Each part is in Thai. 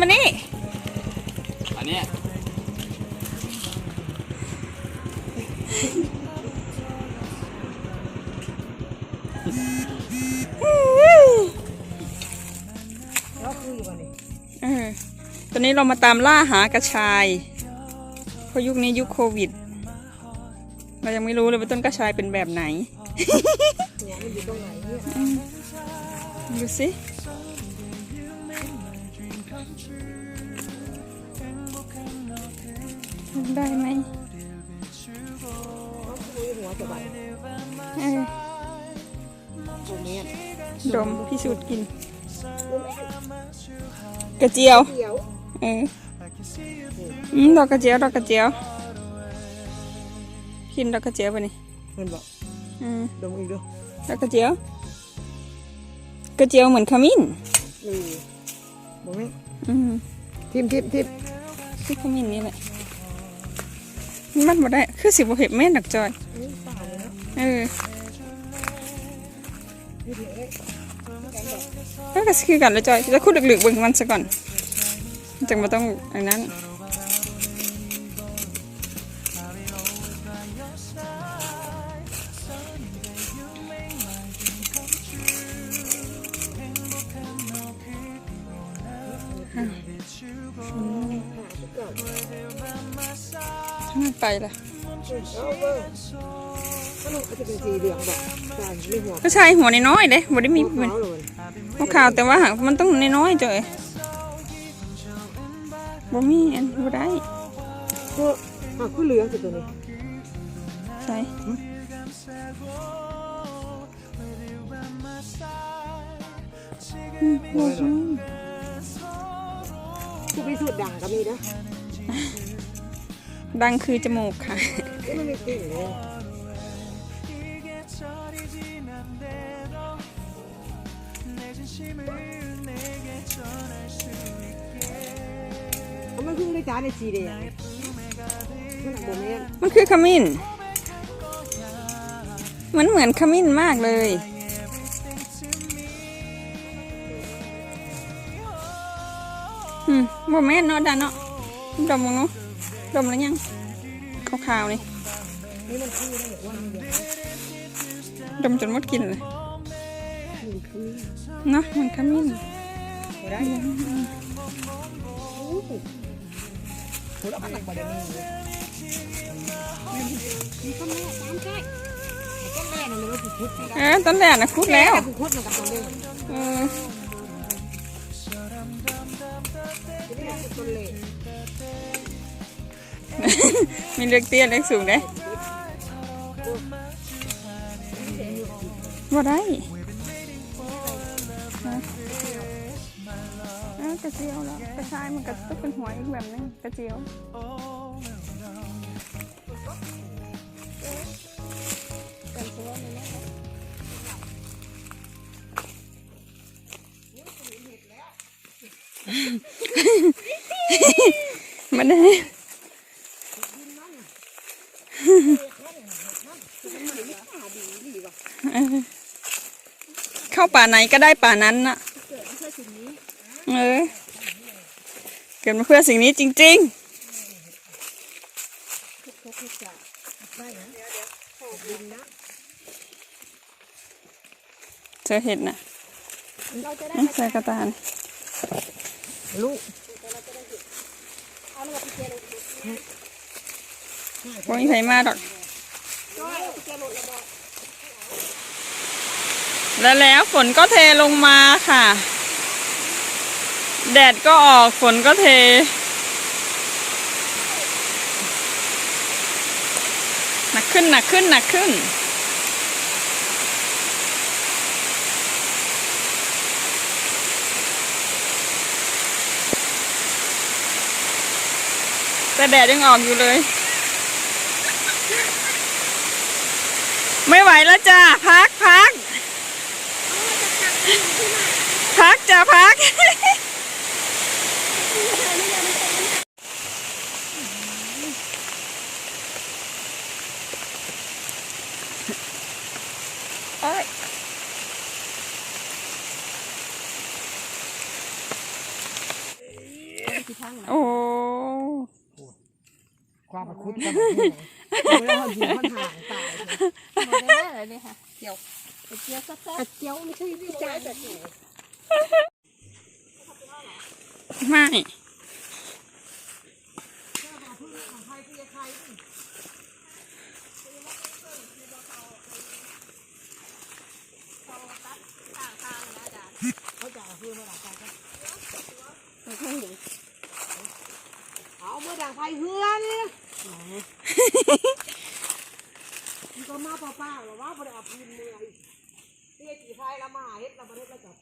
มานี่อันเนี้ยแล้วคุยวันนี้เออตอนนี้เรามาตามล่าหากระชาย เพราะยุคนี้ยุคโควิด เรายังไม่รู้เลยว่าต้นกระชายเป็นแบบไหนหัวมันอยู่ตรงไหนเนี่ยดูสิ ได้ไหมเขาคุยหัวจะบันเออตรงนี้ดมพิสูจน์กิน กระเจียวเดี๋ยว เอออืมดอกกระเจียวดอกกระเจียว กินดอกกระเจียวไปนี่เงินบอกอืมดมอีกดูดอกกระเจียว กระเจียวเหมือนขมิ้นเออบอกไหมอืมทิมทิม ทิมที่ขมิ้นนี่แหละมันบ่ได้ คือสิบ่เห็บแม่นดอกจอยเออก็คือกันแล้วจอยจะคุดหลึกๆเบิ่งมันซะก่อนจังบ่ต้องอันนั้นทั้ง นั้นไปละก็ลูกก็จะเป็นสีเหลืองบอกใช่ไม่หัวก็ใช่หัวน้อยๆเด้บ่ได้มีมันขาวเลยหัวขาวแต่ว่ามันต้องน้อยๆจอยบ่มีอันบ่ได้ก็หากขึ้นเหลือสิตัวนี้ใช่อืมบ่มีกู ไปสูดดังก็มีนะดังคือจมูกค่ะนี่มันมีกลิ่นเลยเอามันขึ้นได้จ้าในสีแดงมันหนักโมเมนมันคือขมิ้น มันเหมือนขมิ้นมากเลย บ่แม่นเนาะดาเนาะดมมึงเนาะดมแล้วยังขาวๆนี่นี่มันคือได้ว่ามันเดียวดมจนหมดกลินเลยมันคือเนาะมันขมิ้นได้ยังโอ้โหผมเอาหนักกว่าเดิมเลยนี่ก็แม่ตามใช่ก็แม่นั่นเลยว่าผูกพุทธเออตอนแรกนะคุดแล้วผูกพุทธมันกับตัวเล่เออจะได้เป็นเล่มีเลือกเตี้ยเลือกสูงได้บ่ได้ฮะเอ้ากระเจียวแล้วกระชายมันก็ต้องเป็นหัวอีกแบบนึงกระเจียวมั นได้เข้าป่าไหนก็ได้ป่านั้นน่ะเออเกิดมาเพื่อสิ่งนี้จริง ๆเจอเห็ดน่ะใส่กระตาลลูก บ่มีใครมาดอก แล้วแล้วฝนก็เทลงมาค่ะ แดดก็ออกฝนก็เท หนักขึ้นหนักขึ้นหนักขึ้น แต่แดดยังออกอยู่เลย ไม่ไหวแล้วจ้าพักพักพักจ้าพัก โอ๊ย คุดกับมันไม่ได้เอาอยู่มันห่างตายหมดได้เลยนี่ค่ะเกี่ยวเกี่ยวซักกระเจียวไม่ใช่ที่ใจแต่หนูไม่เขาจะเอาเพื่อนมาหลับไปกันเอาเมื่อดังไฟเฮือนี่มัน ก็มาเปล่าๆหรอว่าบริอาพินเมื่อยเตี้ยกี่ไฟละมาเฮ็ดละบริเฮ็ดละจับ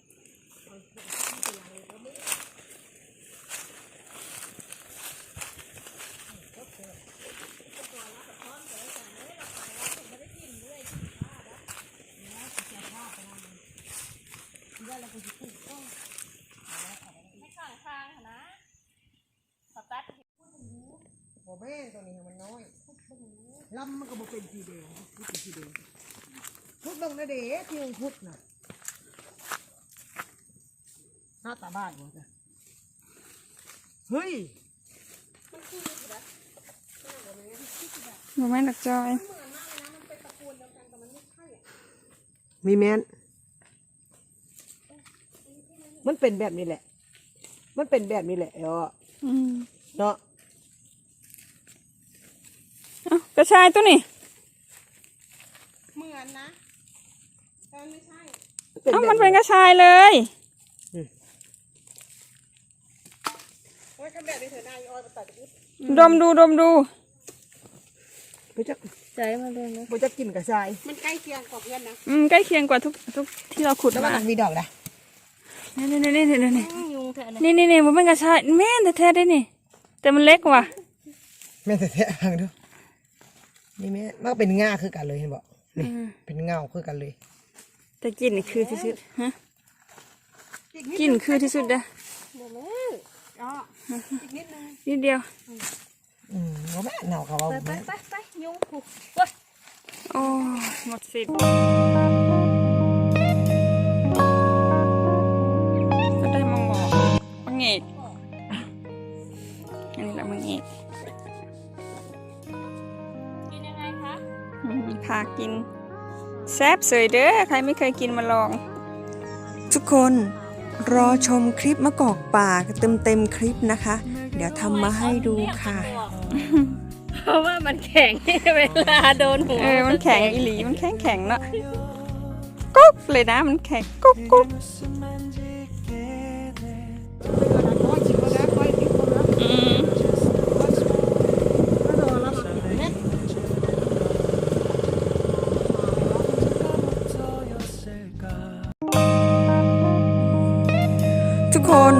ไม่ข้างข้างนะสตัด บ่แม่นตัวนี้มันน้อยลำมันก็บ่เป็นสีแดงพุดเป็นสีแดงพุดลงนะเด้ที่ยังพุดน่ะหน้าตาบ้านบ่จ้ะเฮ้ยบ่แม่นดอกจอย มีแมนมันเป็นแบบนี้แหละ มันเป็นแบบนี้แหละเอออืม เนาะเอ้ากระชายตัวนี้เหมือนนะแต่ไม่ใช่เอ้ามันเป็นกระชายเลยโอ้ยคำแบบนี้เถอะนายออยมาตัดอีกดมดูดมดูบ่จะใจมันเลยนะบ่จะกินกระชายมันใกล้เคียงกับเพื่อนนะอืมใกล้เคียงกว่าทุกทุกที่เราขุดแล้วมามันมีดอกนะนี่นี่นี่นี่นี่ยุงเถอะนะนี่นี่นี่มันเป็นกระชายแม่นแท้ๆได้นี่ แต่มันเล็กว่ะแม่แต่แท้ๆฟังดู นี่แม่มันก็เป็นง่าคือกันเลยเห็นบอกนี่เป็นเงาคือกันเลย แต่กลินนี่คือที่สุดฮะกลินคือที่สุดเด้อเดี๋ยวเลยอ๋ออีกนิดนึงนิดเดียวอืมว่าแม่เนาเขาว่าไปไปแม่ไปไปยุงผูกเว้ยโอ้หมดสิทธิ์ กิน แซ่บเสยเด้อใครไม่เคยกินมาลอง ทุกคนรอชมคลิปมะกอกป่าเต็มเต็มๆคลิปนะคะ เดี๋ยวทำมาให้ดูค่ะ เพราะว่ามันแข็งเวลาโดนหัวเออมันแข็งอีหลีมันแข็งแข็งๆเนาะกุ๊กเลยนะมันแข็งกุ๊กกุ๊ก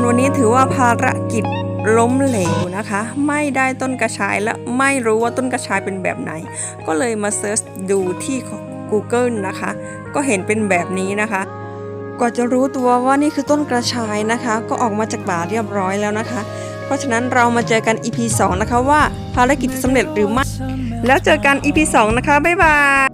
วันนี้ถือว่าภารกิจล้มเหลวนะคะ ไม่ได้ต้นกระชายและไม่รู้ว่าต้นกระชายเป็นแบบไหน ก็เลยมาเซิร์ชดูที่ Google นะคะ ก็เห็นเป็นแบบนี้นะคะกว่าจะรู้ตัวว่านี่คือต้นกระชายนะคะ ก็ออกมาจากป่าเรียบร้อยแล้วนะคะ เพราะฉะนั้นเรามาเจอกัน EP 2 นะคะว่าภารกิจจะสำเร็จหรือไม่แล้วเจอกัน EP 2 นะคะ บ๊ายบาย